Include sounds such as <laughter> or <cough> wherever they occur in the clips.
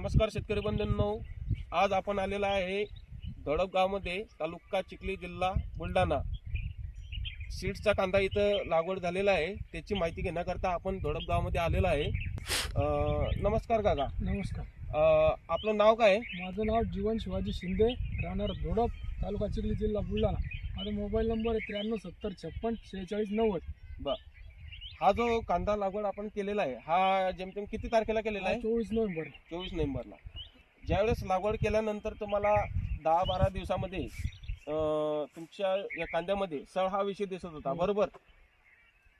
नमस्कार शेतकरी बंधूंनो. आज आपण आलेला आहे धडप गावमध्ये तालुका चिखली जिल्हा बुलढाणा. सीड्सचा कांदा इथं लागवड झालेला आहे. त्याची माहिती घेण्याकरता आपण धडप गावामध्ये आलेला आहे. नमस्कार काका. नमस्कार. अं, आपलं नाव काय? आहे? माझं नाव जीवन शिवाजी शिंदे राहणार धोडप तालुका चिखली जिल्हा बुलढाणा. माझा मोबाईल नंबर आहे त्र्याण्णव सत्तर छप्पन शेहेचाळीस नव्वद. हा जो कांदा लागवड आपण केलेला आहे हा जेमतेम किती तारखेला केलेला आहे? चोवीस नोव्हेंबर चोवीस नोव्हेंबरला. ज्यावेळेस लागवड केल्यानंतर तुम्हाला दहा बारा दिवसामध्ये तुमच्या या कांद्यामध्ये सळ हा विषय दिसत होता. बरोबर?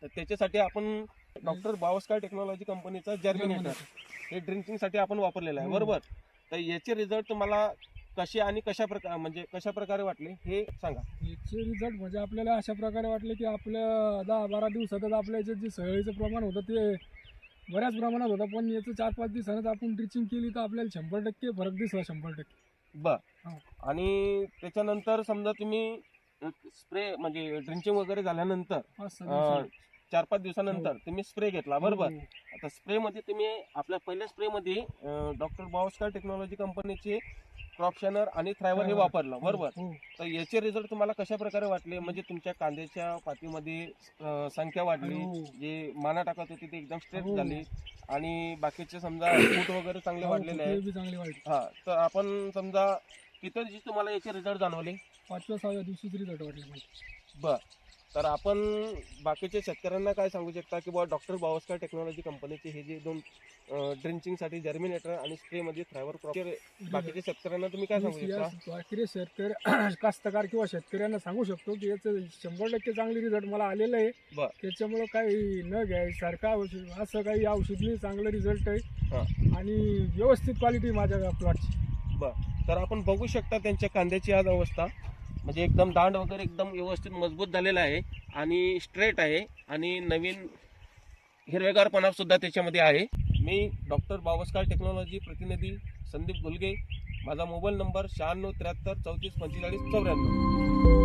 तर त्याच्यासाठी आपण डॉक्टर बावस्कार टेक्नॉलॉजी कंपनीचा जर्मिनेटर हे ड्रिंकिंगसाठी आपण वापरलेलं आहे. बरोबर? तर याचे रिझल्ट तुम्हाला कसे आणि कशा प्रकार म्हणजे कशा प्रकारे वाटले हे सांगा. याचे रिझल्ट म्हणजे आपल्याला अशा प्रकारे वाटले की आपल्या दहा बारा दिवसातच आपल्या याच्यात जे सळीचं प्रमाण होतं ते बऱ्याच प्रमाणात होतं पण याचं चार पाच दिवसानंच आपण ड्रिचिंग केली तर आपल्याला शंभर टक्के फरक दिसला शंभर टक्के. बर. हो. आणि त्याच्यानंतर समजा तुम्ही स्प्रे म्हणजे ड्रिंचिंग वगैरे झाल्यानंतर. चार पाच दिवसानंतर तुम्ही स्प्रे घेतला बरोबर? हो, आता स्प्रे मध्ये तुम्ही आपल्या पहिल्या स्प्रे मध्ये डॉक्टर बावस्कर टेक्नॉलॉजी कंपनीचे क्रॉप शॅनर आणि थ्रायवर हे हो. वापरलं बरोबर हो. तर याचे रिझल्ट तुम्हाला कशा प्रकारे वाटले म्हणजे तुमच्या कांद्याच्या पातीमध्ये अं, संख्या वाढली हो. जे माना टाकत होती ती एकदम स्ट्रेट हो. झाली आणि बाकीचे समजा फूट वगैरे चांगले हो, वाढलेले आहे बी चांगली वाटली हा तर आपण समजा किती दिवशी तुम्हाला याचे रिझल्ट जाणवले पाचव्या सहाव्या दिवशीच रिझल्ट वाटले बर तर आपण बाकीच्या शेतकऱ्यांना काय सांगू शकता की बुवा डॉक्टर बावस्कर टेक्नॉलॉजी कंपनीचे हे जे दोन ड्रिंचिंगसाठी जर्मिनेटर आणि स्प्रे मध्ये फ्रायवर बाकीच्या शेतकऱ्यांना तुम्ही काय सांगू शकता? बाकी शेतकरी <clears throat> कास्तकार किंवा शेतकऱ्यांना सांगू शकतो की याचं शंभर टक्के चांगले रिझल्ट मला आलेलं आहे. बर. त्याच्यामुळं काही न घ्यायसारखं औषध असं काही औषध चांगलं रिझल्ट. आहे. आणि व्यवस्थित क्वालिटी माझ्या प्लॉटची तर आपण बघू शकता त्यांच्या कांद्याची आज अवस्था. म्हणजे एकदम दांड वगैरे एकदम व्यवस्थित मजबूत झालेला आहे आणि स्ट्रेट आहे आणि नवीन हिरवेगारपणा सुद्धा त्याच्यामध्ये आहे. मी डॉक्टर बावस्कार टेक्नॉलॉजी प्रतिनिधी संदीप गुलगे. माझा मोबाईल नंबर शहाण्णव त्र्याहत्तर चौतीस पंचेचाळीस चौऱ्याण्णव.